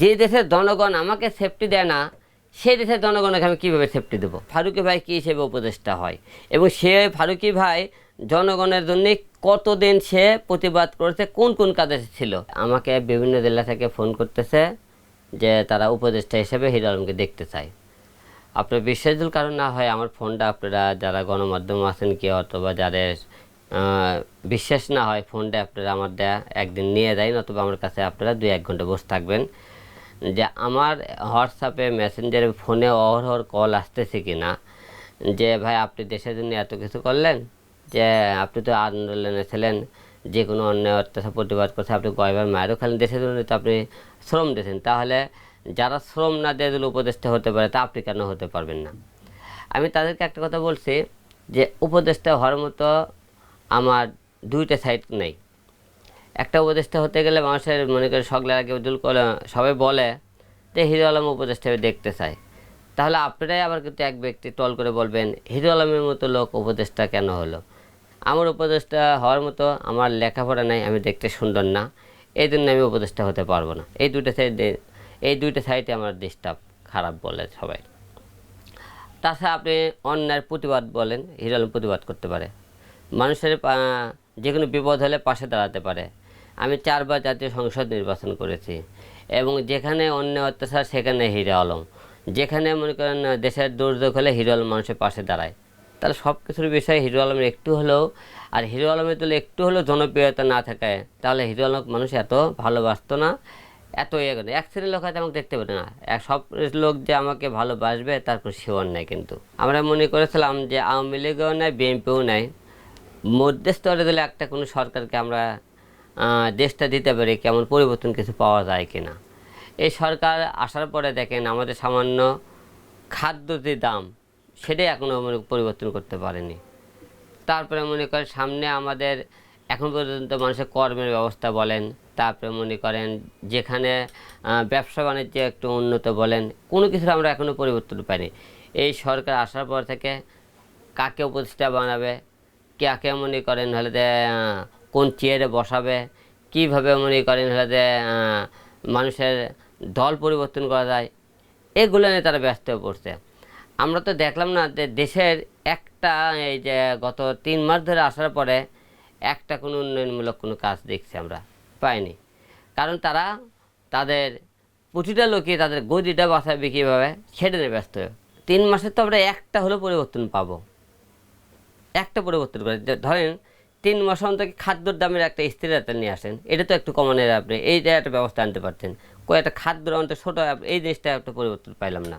যে দেশের জনগণ আমাকে সেফটি দেয় না সেই দেশের জনগণকে আমি কীভাবে সেফটি দেবো? ফারুকি ভাই কী হিসেবে উপদেষ্টা হয়? এবং সে ফারুকি ভাই জনগণের জন্য কতদিন সে প্রতিবাদ করেছে, কোন কোন কাজে ছিল? আমাকে বিভিন্ন জেলা থেকে ফোন করতেছে যে তারা উপদেষ্টা হিসেবে হিরো আলমকে দেখতে চায়। আপনার বিশ্বাসযোগ্য কারণ না হয়, আমার ফোনটা আপনারা যারা গণমাধ্যম আছেন কি অথবা যাদের বিশ্বাস না হয়, ফোনটা আপনারা আমার দেয়া একদিন নিয়ে যাই অথবা আমার কাছে আপনারা দুই এক ঘণ্টা বসে থাকবেন। যে আমার হোয়াটসঅ্যাপে মেসেঞ্জারে ফোনে অহরহর কল আসতেছে কি না যে, ভাই, আপনি দেশের জন্য এত কিছু করলেন যে, আপনি তো আন্দোলনে ছিলেন, যে কোনো অন্যায়, অত্যাচার, প্রতিবাদ করছে, আপনি কয়বার মায়েরও খেলেন? দেশের জন্য তো আপনি শ্রম দিয়েছেন। তাহলে যারা শ্রম না দিয়ে দিলে উপদেষ্টা হতে পারে, তা আপনি কেন হতে পারবেন না? আমি তাদেরকে একটা কথা বলছি যে, উপদেষ্টা হওয়ার মতো আমার দুইটা সাইড নেই। একটা উপদেষ্টা হতে গেলে মানুষের মনে করে সকলের আগে উজ্জ্বল করে সবাই বলে যে হিরো আলম উপদেষ্টা দেখতে চায় তাহলে আপনারাই আবার কিন্তু এক ব্যক্তি টল করে বলবেন হিরো আলমের মতো লোক উপদেষ্টা কেন হলো? আমার উপদেষ্টা হওয়ার মতো আমার লেখাপড়া নাই, আমি দেখতে সুন্দর না। এই জন্য আমি উপদেষ্টা হতে পারব না। এই দুইটা সাইড, এই দুইটা সাইডে আমার ডিস্টার্ব খারাপ বলে সবাই। তাছাড়া আপনি অন্যায়ের প্রতিবাদ বলেন হিরো আলম প্রতিবাদ করতে পারে। মানুষের যে কোনো বিপদ হলে পাশে দাঁড়াতে পারে। আমি চারবার জাতীয় সংসদ নির্বাচন করেছি। এবং যেখানে অন্য অত্যাচার, সেখানে হিরো আলম। যেখানে মনে করেন দেশের দুর্যোগ হলে হিরো আলম মানুষের পাশে দাঁড়ায়। তাহলে সব কিছুর বিষয়ে হিরো আলমের একটু হলেও, আর হিরো আলমের তুলে একটু হলেও জনপ্রিয়তা না থাকায়, তাহলে হিরো আলম মানুষ এত ভালোবাসতো না, এত ইয়ে করে এক শ্রেণির লোক হয়তো আমাকে দেখতে পেতো না। এক সব লোক যে আমাকে ভালোবাসবে তারপর শিওর নেই কিন্তু। আমরা মনে করেছিলাম যে আওয়ামী লীগও নেয়, বিএনপিও নেয়। মধ্যস্তরে দিলে একটা কোনো সরকারকে আমরা দেশটা দিতে পারি কেমন পরিবর্তন কিছু পাওয়া যায় কি না এই সরকার আসার পরে দেখেন আমাদের সামান্য খাদ্য যে দাম সেটাই এখনও মানে পরিবর্তন করতে পারেনি। তারপরে মনে করেন সামনে আমাদের এখন পর্যন্ত মানুষের কর্মের ব্যবস্থা বলেন, তারপরে মনে করেন যেখানে ব্যবসা বাণিজ্য একটু উন্নত বলেন, কোনো কিছুর আমরা এখনও পরিবর্তন পাইনি। এই সরকার আসার পর থেকে কাকে উপদেষ্টা বানাবে, কাকে মনে করেন হলে কোন চেয়ারে বসাবে? কীভাবে মনে করেন হলে মানুষের দল পরিবর্তন করা যায়? এগুলো নিয়ে তারা ব্যস্ত হয়ে পড়ছে। আমরা তো দেখলাম না যে দেশের একটা, এই যে গত তিন মাস ধরে আসার পরে একটা কোনো উন্নয়নমূলক কোনো কাজ দেখছি আমরা, পাইনি। কারণ তারা তাদের প্রতিটা লোকই তাদের গদিটা বাঁচাবে কীভাবে সেটা নিয়ে ব্যস্ত। হয়ে তিন মাসে তো আমরা একটা হলেও পরিবর্তন পাবো। একটা পরিবর্তন করে, ধরেন তিন মাস অন্তর খাদ্যর দামের একটা স্থিরতা নিয়ে আসেন? এটা তো একটু কমানোর আপনি। এইটা একটা ব্যবস্থা আনতে পারতেন। কয় একটা খাদ্যর অন্তর ছোটো, এই জিনিসটা একটা পরিবর্তন পাইলাম না।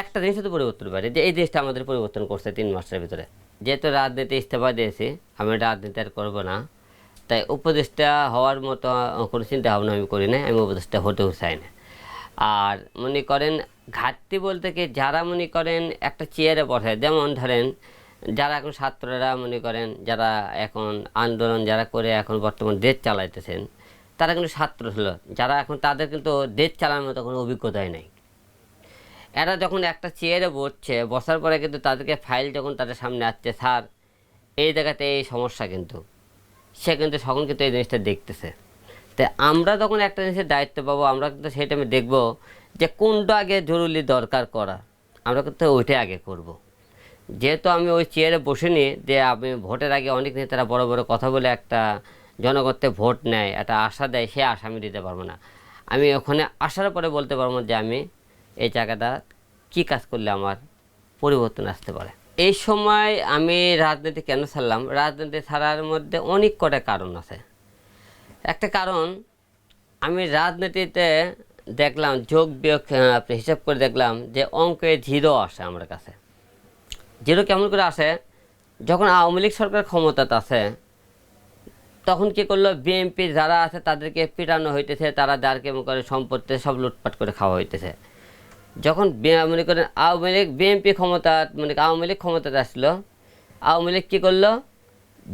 একটা জিনিসে তো পরিবর্তন পারে যে এই জিনিসটা আমাদের পরিবর্তন করছে তিন মাসের ভিতরে। যেহেতু রাজনীতি ইস্তফা দিয়েছি, আমি রাজনীতি আর করব না। তাই উপদেষ্টা হওয়ার মতো কোনো চিন্তা ভাবনা আমি করি না আমি উপদেষ্টা হতেও চাই না। আর মনে করেন, ঘাটতি বলতে কি, যারা মনে করেন একটা চেয়ারে বসে যেমন ধরেন যারা এখন ছাত্ররা মনে করেন, যারা এখন আন্দোলন যারা করে এখন বর্তমান দেশ চালাইতেছেন, তারা কিন্তু ছাত্র ছিল যারা এখন তাদের কিন্তু দেশ চালানোর মতো কোনো অভিজ্ঞতাই নাই। এরা যখন একটা চেয়ারে বসছে, বসার পরে কিন্তু তাদেরকে ফাইল যখন তাদের সামনে আসছে, স্যার, এই জায়গাতে এই সমস্যা কিন্তু। সে কিন্তু তখন কিন্তু এই জিনিসটা দেখতেছে। তো আমরা যখন একটা জিনিসের দায়িত্ব পাবো, আমরা কিন্তু সেই টাইমে দেখব যে কোনটা আগে জরুরি দরকার করা। আমরা কিন্তু ওইটাই আগে করব। যেহেতু আমি ওই চেয়ারে বসিনি, যে আমি ভোটের আগে অনেক নেতারা বড় বড় কথা বলে একটা জনগণকে ভোট নেয়, একটা আশা দেয়, সে আশা আমি দিতে পারব না। আমি ওখানে আসার পরে বলতে পারব যে আমি এই জায়গাটা কী কাজ করলে আমার পরিবর্তন আসতে পারে। এই সময় আমি রাজনীতি কেন ছাড়লাম? রাজনীতি ছাড়ার মধ্যে অনেক কটা কারণ আছে। একটা কারণ, আমি রাজনীতিতে দেখলাম, যোগ বিয়োগ হিসাব করে দেখলাম যে অঙ্কে জিরো আসে আমার কাছে। জিরো কেমন করে আসে, যখন আওয়ামী লীগ সরকার ক্ষমতাতে আছে, তখন কি করল? বিএনপি যারা আছে তাদেরকে পিটানো হইতেছে, তারা যারকে মনে করে সম্পত্তি সব লুটপাট করে খাওয়া হইতেছে। যখন মনে করেন আওয়ামী লীগ বিএনপি ক্ষমতা মানে আওয়ামী লীগ ক্ষমতাতে আসলো, আওয়ামী লীগ কী করল?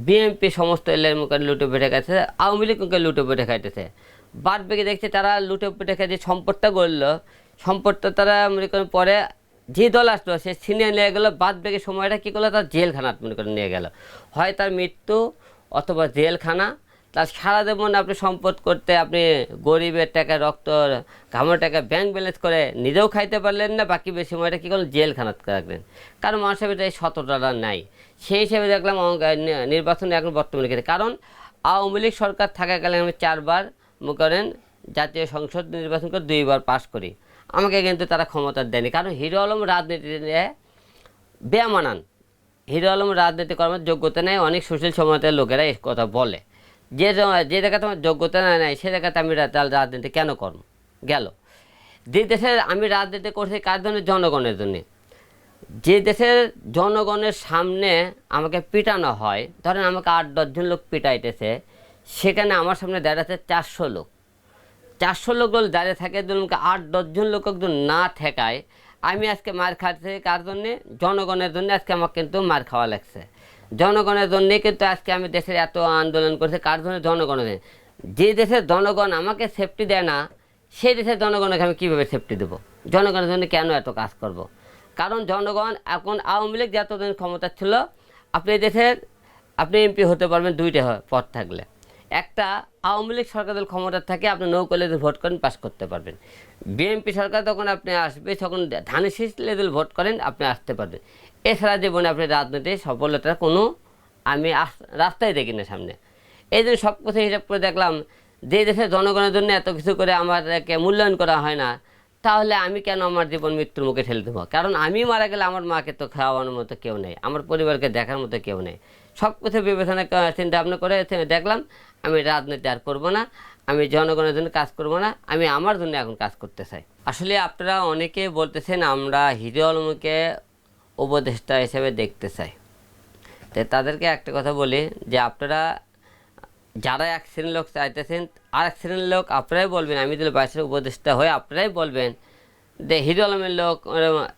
বিএনপি সমস্ত এলাকার মুখে লুটে পেটে খাইতেছে, আওয়ামী লীগ মুখে লুটে পেটে খাইতেছে। বাদ বেগে দেখছে তারা লুটে পেটে খাই যে সম্পদটা করল সম্পদটা তারা মনে করেন পরে যে দল আসলো, সে ছিনিয়ে নিয়ে গেলো, বাদ বেগে সময়টা কী করল? তার জেলখানাত মনে করে নিয়ে গেল। হয় তার মৃত্যু অথবা জেলখানা, তার সারা জীবন আপনি সম্পদ করতে আপনি গরিবের টাকা রক্ত ঘামের টাকা ব্যাংক ব্যালেন্স করে নিজেও খাইতে পারলেন না, বাকি বেশি সময়টা কী করলেন? জেলখানাত রাখলেন। কারণ মানুষের ভিতরে এই সততাটা নাই। সেই হিসেবে দেখলাম নির্বাচনে এখন বর্তমানে ক্ষেত্রে কারণ আওয়ামী লীগ সরকার থাকাকালীন আমি চারবার করেন জাতীয় সংসদ নির্বাচন করে দুইবার পাশ করি। আমাকে কিন্তু তারা ক্ষমতা দেয়নি। কারণ হিরো আলম রাজনীতিতে বেয়ামানান হিরো আলম রাজনীতি করার যোগ্যতা নেই, অনেক সুশীল সমাজের লোকেরা এই কথা বলে। যে যে জায়গাতে আমার যোগ্যতা না নেই, সে জায়গাতে আমি রাজনীতি কেন করব? গেল। যে দেশে আমি রাজনীতি করছি কার জন্য? জনগণের জন্য। যে দেশের জনগণের সামনে আমাকে পিটানো হয়, ধরেন আমাকে আট দশজন লোক পিটাইতেছে, সেখানে আমার সামনে দাঁড়াচ্ছে চারশো লোক। চারশো লোক দাঁড়িয়ে থাকে ধরুন আট, দশজন লোক যদি না ঠেকায়। আমি আজকে মার খাচ্ছি কার জন্যে? জনগণের জন্য আজকে আমার কিন্তু মার খাওয়া লাগছে। জনগণের জন্যে কিন্তু আজকে আমি দেশের এত আন্দোলন করছি, কার জন্য? জনগণের। যে দেশের জনগণ আমাকে সেফটি দেয় না, সেই দেশের জনগণকে আমি কীভাবে সেফটি দেবো? জনগণের জন্য কেন এত কাজ করব। কারণ জনগণ এখন আওয়ামী লীগ যতদিন ক্ষমতা ছিল, আপনি দেশের, আপনি এমপি হতে পারবেন দুইটা পদ থাকলে। একটা আওয়ামী লীগ সরকার দল ক্ষমতা থাকে, আপনি নৌ কলেজে ভোট করেন পাস করতে পারবেন। বিএনপি সরকার তখন আপনি আসবে, তখন ধানের শীষ লেভেল ভোট করেন, আপনি আসতে পারবেন। এছাড়া জীবনে আপনি রাজনীতি, সফলতার কোনো আমি রাস্তায় দেখি না সামনে। এই জন্য সব কথা হিসাব করে দেখলাম, যে দেশের জনগণের জন্য এত কিছু করে আমাদেরকে মূল্যায়ন করা হয় না, তাহলে আমি কেন আমার জীবন মৃত্যুর মুখে ঠেলে দেবো? কারণ আমি মারা গেলে আমার মাকে তো খাওয়ানোর মতো কেউ নেই, আমার পরিবারকে দেখার মতো কেউ নেই। সব কিছু বিবেচনা চিন্তা ভাবনা করে দেখলাম আমি রাজনীতি আর করব না, আমি জনগণের জন্য কাজ করব না, আমি আমার জন্য এখন কাজ করতে চাই। আসলে আপনারা অনেকে বলতেছেন আমরা হিরো আলমকে উপদেষ্টা হিসেবে দেখতে চাই। তো তাদেরকে একটা কথা বলি যে আপনারা যারা এক শ্রেণির লোক চাইতেছেন আর এক শ্রেণির লোক আপনারাই বলবেন, আমি যদি বাইশের উপদেষ্টা হয়ে আপনারাই বলবেন যে হিরো আলমের লোক,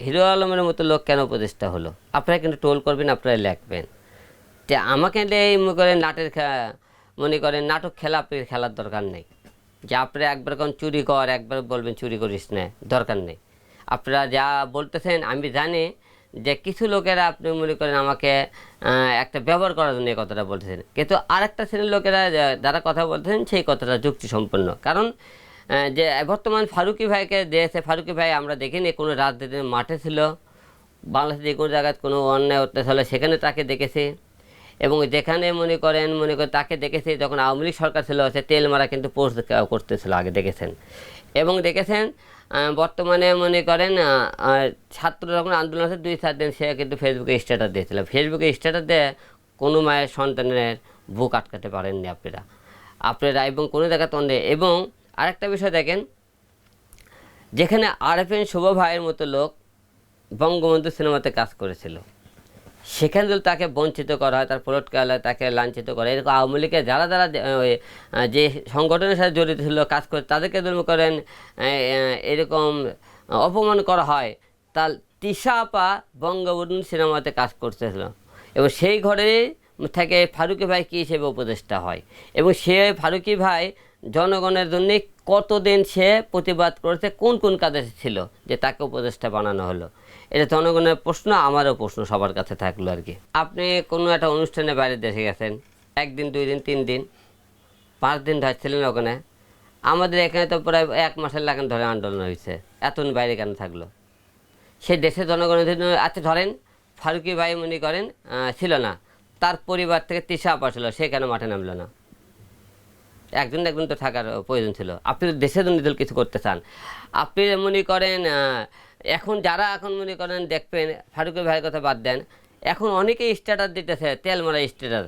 হিরো আলমের মতো লোক কেন উপদেষ্টা হলো? আপনারা কিন্তু টোল করবেন, আপনারাই লিখবেন। যে আমাকে এই মনে করেন নাটের মনে করেন নাটক খেলা আপনি খেলার দরকার নেই। যে আপনারা একবার কোন চুরি কর, একবার বলবেন চুরি করিস না, দরকার নেই। আপনারা যা বলতেছেন, আমি জানি যে কিছু লোকেরা আপনি মনে করেন আমাকে একটা ব্যবহার করার জন্য এই কথাটা বলতেছেন। কিন্তু আরেকটা শ্রেণির লোকেরা যারা কথা বলতেছেন, সেই কথাটা যুক্তিসম্পন্ন। কারণ যে বর্তমান ফারুকি ভাইকে দিয়েছে, ফারুকি ভাই আমরা দেখিনি, কোনো রাজনীতির মাঠে ছিল বাংলাদেশে যে কোনো জায়গায় কোনো অন্যায় অত্যাচার হলে সেখানে তাকে দেখেছে। এবং যেখানে মনে করেন মনে করেন তাকে দেখেছে যখন আওয়ামী লীগ সরকার ছিল, সে তেল মারা কিন্তু পোস্ট করতেছিল আগে, দেখেছেন। এবং দেখেছেন বর্তমানে মনে করেন ছাত্র যখন আন্দোলন আছে, দুই, চার দিন সে কিন্তু ফেসবুকে স্ট্যাটাস দিয়েছিল। ফেসবুকে স্ট্যাটাস দিয়ে কোনো মায়ের সন্তানের বুক আটকাতে পারেননি আপনারা। আপনারা এবং কোনো জায়গায় তন্ডে এবং আরেকটা বিষয় দেখেন, যেখানে আরএফএন শুভ ভাইয়ের মতো লোক বঙ্গবন্ধু সিনেমাতে কাজ করেছিল। সেখানে যদি তাকে বঞ্চিত করা হয়, তার পলটকালে তাকে লাঞ্ছিত করা হয়। এরকম আওয়ামী লীগের যারা যারা যে সংগঠনের সাথে জড়িত ছিল, কাজ করে, তাদেরকে ধর্ম করেন এরকম অপমান করা হয়, তার তিশা আপা বঙ্গবন্ধু সিনেমাতে কাজ করতেছিল। এবং সেই ঘরে থেকে ফারুকি ভাই কী হিসেবে উপদেষ্টা হয়? এবং সে ফারুকি ভাই জনগণের জন্য কতদিন সে প্রতিবাদ করেছে, কোন কোন কাজে ছিল যে তাকে উপদেষ্টা বানানো হলো? এটা জনগণের প্রশ্ন, আমারও প্রশ্ন সবার কাছে থাকল আর কি। আপনি কোনো একটা অনুষ্ঠানে বাইরে দেশে গেছেন, একদিন, দুই দিন, তিন দিন, পাঁচ দিন ধরছিলেন ওখানে, আমাদের এখানে তো প্রায় এক মাসের লাগান ধরে আন্দোলন হয়েছে, এতদিন বাইরে কেন থাকল? সে দেশের জনগণের জন্য আচ্ছা ধরেন, ফারুকি ভাই মনে করেন ছিল না, তার পরিবার থেকে তিসা আপা ছিল, সে কেন মাঠে নামলো না? একজন একজন তো থাকার প্রয়োজন ছিল। আপনি দেশের জন্য কিছু করতে চান, আপনি মনে করেন এখন যারা এখন মনে করেন দেখবেন, ফারুকের ভাইয়ের কথা বাদ দেন, এখন অনেকেই স্ট্যাটাস দিতেছে, তেল মারা স্ট্যাটাস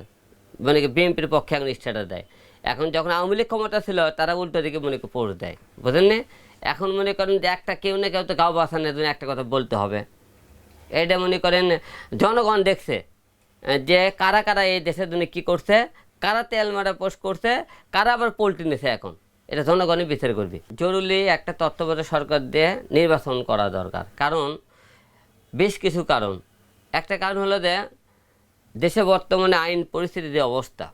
মানে কি বিএনপির পক্ষে এখন স্ট্যাটাস দেয়। এখন যখন আওয়ামী লীগ ক্ষমতা ছিল, তারা উল্টো দিকে মনে করে পোস্ট দেয় বুঝলেন না? এখন মনে করেন যে একটা কেউ না কেউ তো গাও বাঁচানোর জন্য একটা কথা বলতে হবে। এটা মনে করেন জনগণ দেখছে, যে কারা কারা এই দেশের জন্য কী করছে, কারা তেল মারা পোস্ট করছে, কারা আবার পোল্ট্রি নিছে এখন। এটা জনগণই বিচার করবে। জরুরি একটা তত্ত্বাবধায়ক সরকার দিয়ে নির্বাচন করা দরকার। কারণ, বেশ কিছু কারণ। একটা কারণ হলো যে, দেশে বর্তমানে আইন পরিস্থিতির যে অবস্থা,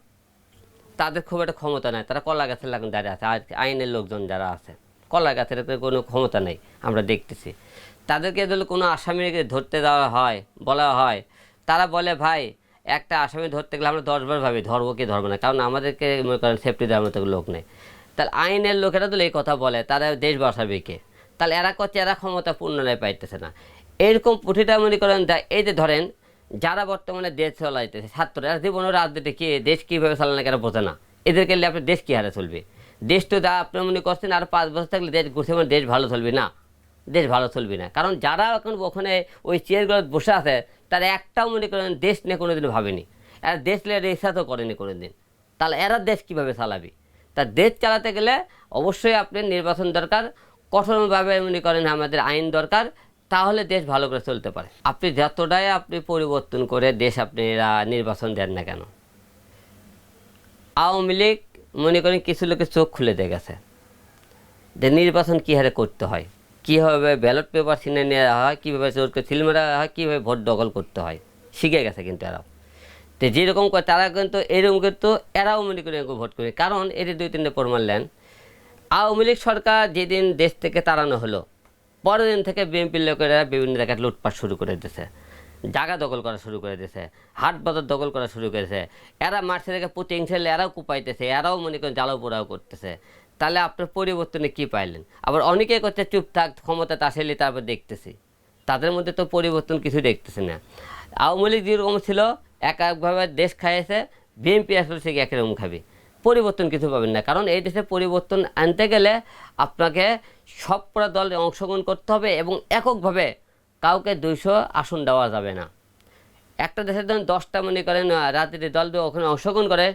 তাদের খুব একটা ক্ষমতা নাই। তারা কলা গাছের লাগান দাঁড়িয়ে আছে। আর আইনের লোকজন যারা আছে, কলা গাছের কোনো ক্ষমতা নেই, আমরা দেখতেছি। তাদেরকে যদি কোনো আসামিকে ধরতে দেওয়া হয়, বলা হয়, তারা বলে, ভাই, একটা আসামি ধরতে গেলে আমরা দশবার ভাবি, ধরবো কি ধরবো না? কারণ আমাদেরকে মনে করেন সেফটি দেওয়ার মতো লোক নেই। তাহলে আইনের লোকেরা তো এই কথা বলে, তারা দেশ বাঁচাবে কে? তাহলে এরা করছে, এরা ক্ষমতা পূর্ণরায় পাইতেছে না। এরকম প্রতিটা মনে করেন দা- এই যে ধরেন, যারা বর্তমানে দেশ চলাইতেছে ছাত্ররা এরা জীবনের রাজনীতি কে, দেশ কীভাবে চালানো কেন বোঝে না। এদেরকে নিয়ে আপনার দেশ কী হারে চলবে? দেশ তো যা আপনি মনে করছেন, আর পাঁচ বছর থাকলে দেশ ঘুরছে মানে দেশ ভালো চলবে না। দেশ ভালো চলবে না। কারণ যারা এখন ওখানে ওই চেয়ারগুলো বসে আছে, তারা একটাও মনে করেন দেশ নিয়ে কোনোদিন ভাবেনি। এরা দেশ নিয়ে তো করেনি কোনোদিন। তাহলে এরা দেশ কীভাবে চালাবে? তা দেশ চালাতে গেলে অবশ্যই আপনার নির্বাচন দরকার, কঠোরভাবে মনে করেন আমাদের আইন দরকার, তাহলে দেশ ভালো করে চলতে পারে। আপনি যতটাই আপনি পরিবর্তন করে দেশ আপনি নির্বাচন দেন না কেন? আওয়ামী লীগ মনে করেন কিছু লোকের চোখ খুলে দিয়ে গেছে। যে নির্বাচন কী হারে করতে হয়? কীভাবে ব্যালট পেপার ছিনে নেওয়া হয়? কীভাবে চোরকে সিল মারা হয়? কীভাবে ভোট দখল করতে হয়? শিখে গেছে কিন্তু এরাও। তো যেরকম করে তারা কিন্তু এরকম কিন্তু মনে করে এরকম ভোট করে। কারণ এটি দুই তিনটে প্রমাণ নেন আওয়ামী লীগ সরকার যেদিন দেশ থেকে তাড়ানো হলো, পরের দিন থেকে বিএনপির লোকেরা বিভিন্ন জায়গায় লুটপাট শুরু করে দিয়েছে জায়গা দখল করা শুরু করে দিয়েছে হাট বাজার দখল করা শুরু করেছে এরা মাঠে থেকে পুতিং ছেলে, এরাও কুপাইতেছে, এরাও মনে করেন জ্বালাও পোড়াও করতেছে। তাহলে আপনার পরিবর্তনে কি পাইলেন? আবার অনেকে করছে চুপ থাক, ক্ষমতা আসলে তারপর দেখতেছি। তাদের মধ্যে তো পরিবর্তন কিছু দেখতেছে না। আওয়ামী লীগ যেরকম ছিল এক একভাবে দেশ খাইয়েছে বিএনপি আসলে সে একরকম খাবে? পরিবর্তন কিছু পাবেন না। কারণ এই দেশে পরিবর্তন আনতে গেলে আপনাকে সব দলে অংশগ্রহণ করতে হবে এবং এককভাবে কাউকে দুইশো আসন দেওয়া যাবে না। একটা দেশের ধরেন দশটা মনে করেন আহ, রাজনীতির দল ওখানে অংশগ্রহণ করে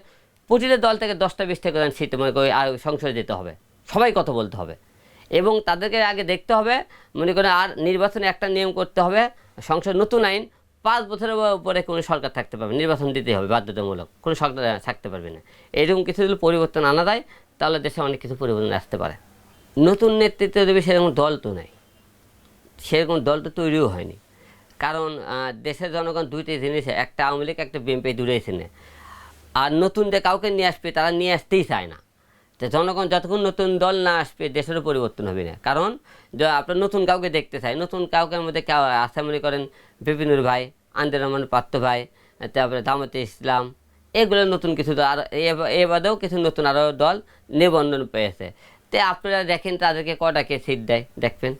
প্রতিটা দল থেকে দশটা বিশটা করে সিট মনে করি আর সংসদে যেতে হবে। সবাই কথা বলতে হবে। এবং তাদেরকে আগে দেখতে হবে মনে করেন আর নির্বাচনে একটা নিয়ম করতে হবে সংসদ নতুন আইন পাঁচ বছরের উপরে কোনো সরকার থাকতে পারবে নির্বাচন দিতে হবে বাধ্যতামূলক, কোনো সরকার থাকতে পারবে না। এরকম কিছু যদি পরিবর্তন আনা যায়, তাহলে দেশে অনেক কিছু পরিবর্তন আসতে পারে। নতুন নেতৃত্ব দেবে সেরকম দল তো নেই। সেরকম দল তো তৈরিও হয়নি। কারণ দেশের জনগণ দুইটি জিনিস, একটা আওয়ামী লীগ, একটা বিএনপি দূরে চেনে। আর নতুন যে কাউকে নিয়ে আসবে, তারা নিয়ে আসতেই চায় না। তো জনগণ যতক্ষণ নতুন দল না আসবে, দেশেরও পরিবর্তন হবে না। কারণ, যে আপনার নতুন কাউকে দেখতে চাই, নতুন কাউকে মধ্যে আশা মনে করেন বিপিনুর ভাই, আন্দের রহমান পাত্র ভাই, তারপরে দামতে ইসলাম, এগুলো নতুন কিছু আর, এ- বাদেও কিছু নতুন আরও দল নিবন্ধন পেয়েছে। তো আপনারা দেখেন তাদেরকে কটাকে সিট দেয়, দেখবেন।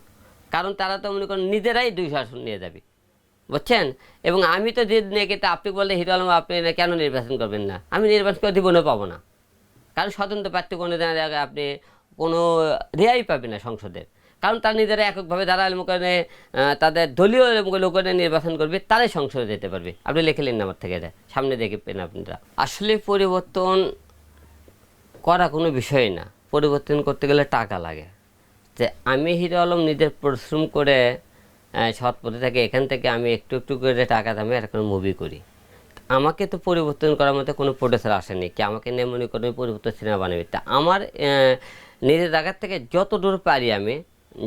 কারণ তারা তো মনে করেন নিজেরাই দুই আসন নিয়ে যাবে। বুঝছেন? এবং আমি তো যে নেকিতে আপনি বললে হিরো আলম, আপনি কেন নির্বাচন করবেন না? আমি নির্বাচন করে জীবনেও পাবো না। কারণ স্বতন্ত্র প্রার্থী কোনো জায়গায় আপনি কোনো রেয়াই পাবেন না সংসদের কারণ তারা নিজেরা এককভাবে যারা মুখে তাদের দলীয় লোকেরা নির্বাচন করবে, তারাই সংসদে যেতে পারবে। আপনি লিখে নিন আমার থেকে এটা। সামনে দেখবেন আপনারা। আসলে পরিবর্তন করা কোনো বিষয় না। পরিবর্তন করতে গেলে টাকা লাগে। যে আমি হিরো আলম নিজের পরিশ্রম করে সৎ পথে থেকে এখান থেকে আমি একটু একটু করে টাকা দামে একটা মুভি করি। আমাকে তো পরিবর্তন করার মতো কোনো প্রডিউসার আসেনি, কি আমাকে নিয়ে মনে করে পরিবর্তন সিনেমা বানাবে তা আমার নিজের জায়গার থেকে যত দূর পারি আমি,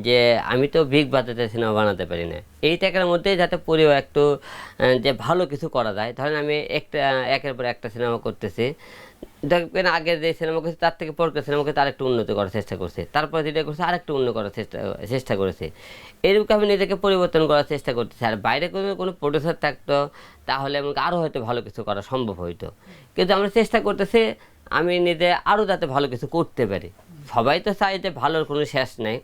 যে আমি তো বিগ বাজেটে সিনেমা বানাতে পারি না। এই টাকার মধ্যেই যাতে পরিবার একটু যে ভালো কিছু করা যায়। ধরেন আমি একটা, একের পর একটা সিনেমা করতেছি দেখবেন আগে যে সিনেমা করছে, তার থেকে পরকে সিনেমা করতে আরেকটু উন্নত করার চেষ্টা করছে। তারপরে যেটা করছে, আরেকটু উন্নত করার চেষ্টা চেষ্টা করেছে। এরকম আমি নিজেকে পরিবর্তন করার চেষ্টা করতেছি। আর বাইরে কোনো কোনো প্রডিউসার থাকতো, তাহলে আমাকে আরও হয়তো ভালো কিছু করা সম্ভব হইতো। কিন্তু আমরা চেষ্টা করতেছি, আমি নিজে আরও যাতে ভালো কিছু করতে পারি। সবাই তো চাই যে ভালোর কোনো শেষ নেই।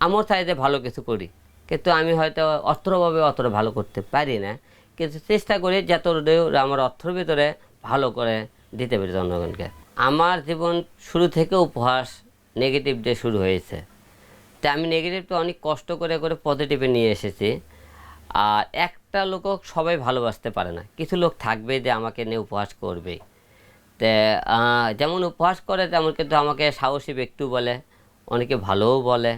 আমার চাই যে ভালো কিছু করি। কিন্তু আমি হয়তো অর্থভাবে অতটা ভালো করতে পারি না। কিন্তু চেষ্টা করি যত আমার অর্থর ভিতরে ভালো করে দিতে পারি জনগণকে। আমার জীবন শুরু থেকে উপহাস নেগেটিভ দিয়ে শুরু হয়েছে। তা আমি নেগেটিভটা অনেক কষ্ট করে করে পজিটিভে নিয়ে এসেছি। আর একটা লোকও সবাই ভালোবাসতে পারে না। কিছু লোক থাকবে যে আমাকে নিয়ে উপহাস করবেই তে যেমন উপহাস করে, তেমন কিন্তু আমাকে সাহসী ব্যক্তি বলে, অনেকে ভালোও বলে।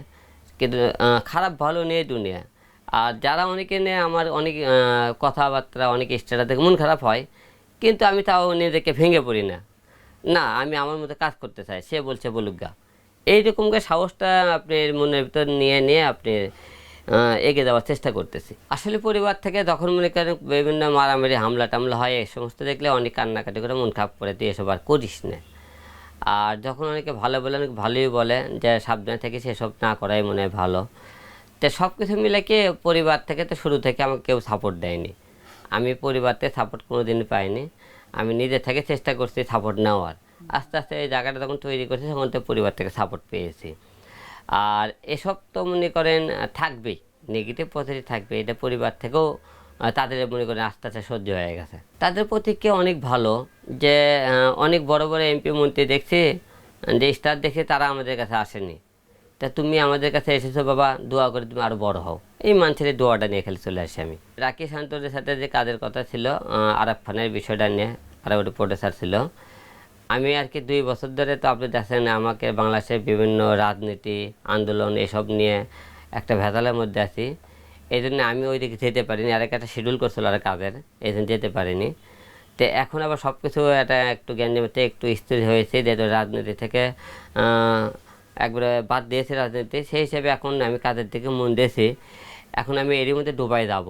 কিন্তু খারাপ ভালো নিয়ে দুনিয়া। আর যারা অনেকে নিয়ে আমার অনেক কথাবার্তা, অনেক স্টেটাস দেখে মন খারাপ হয় কিন্তু আমি তাও নিজেকে ভেঙে পড়ি না। না, আমি আমার মতো কাজ করতে চাই, সে বলছে, বলুক গা। এইরকমকে সাহসটা আপনি মনের ভিতর নিয়ে নিয়ে আপনি এগিয়ে যাওয়ার চেষ্টা করতেছি। আসলে পরিবার থেকে যখন মনে করেন বিভিন্ন মারামারি, হামলা টামলা হয়, এই সমস্ত দেখলে অনেক কান্নাকাটি করে মন খাপ করে তুই এসব আর করিস না। আর যখন অনেকে ভালো বলে, অনেক ভালোই বলে, যে সাবধানে থেকে সেসব না করাই মনে হয় ভালো। তো সব কিছু মিলে কি পরিবার থেকে তো শুরু থেকে আমাকে কেউ সাপোর্ট দেয়নি। আমি পরিবারতে সাপোর্ট কোনো দিন পাইনি। আমি নিজে থেকে চেষ্টা করছি সাপোর্ট নেওয়ার। আস্তে আস্তে এই জায়গাটা যখন তৈরি করছি, তখন তো পরিবার থেকে সাপোর্ট পেয়েছি। আর এসব তো মনে করেন থাকবেই। নেগেটিভ পজিটিভ থাকবে। এটা পরিবার থেকেও তাদের মনে করেন আস্তে আস্তে সহ্য হয়ে গেছে। তাদের প্রতিক্রিয়া অনেক ভালো যে অনেক বড় বড় এমপি মন্ত্রী দেখছি, যে স্টার দেখে তারা আমাদের কাছে আসেনি। তা তুমি আমাদের কাছে এসেছ, বাবা, দোয়া করে তুমি আরও বড় হও। এই মানুষের দোয়াটা নিয়ে খেলে চলে আসি আমি। রাকেশ শান্তদের সাথে যে কাজের কথা ছিল আরাফ খানের বিষয়টা নিয়ে আর ওটা প্রডিউসার ছিল, আমি আর কি দুই বছর ধরে তো আপনি দেখছেন আমাকে বাংলাদেশের বিভিন্ন রাজনীতি, আন্দোলন এসব নিয়ে একটা ভেজালের মধ্যে আছি। এই জন্য আমি ওই দিকে যেতে পারিনি আর একটা শিডিউল করছিল আর কাজের এই জন্য যেতে পারিনি। তো এখন আবার সব কিছু একটা একটু জ্ঞানীতে একটু স্থির হয়েছে, যেহেতু রাজনীতি থেকে একবারে বাদ দিয়েছে রাজনীতি সেই হিসেবে এখন আমি কাজের দিকে মন দিয়েছি, এখন আমি এরই মধ্যে দুবাই যাব।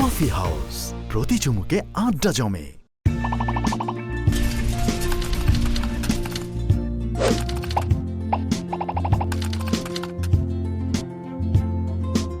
Coffee house. প্রতি চুমুকে আড্ডা জমে।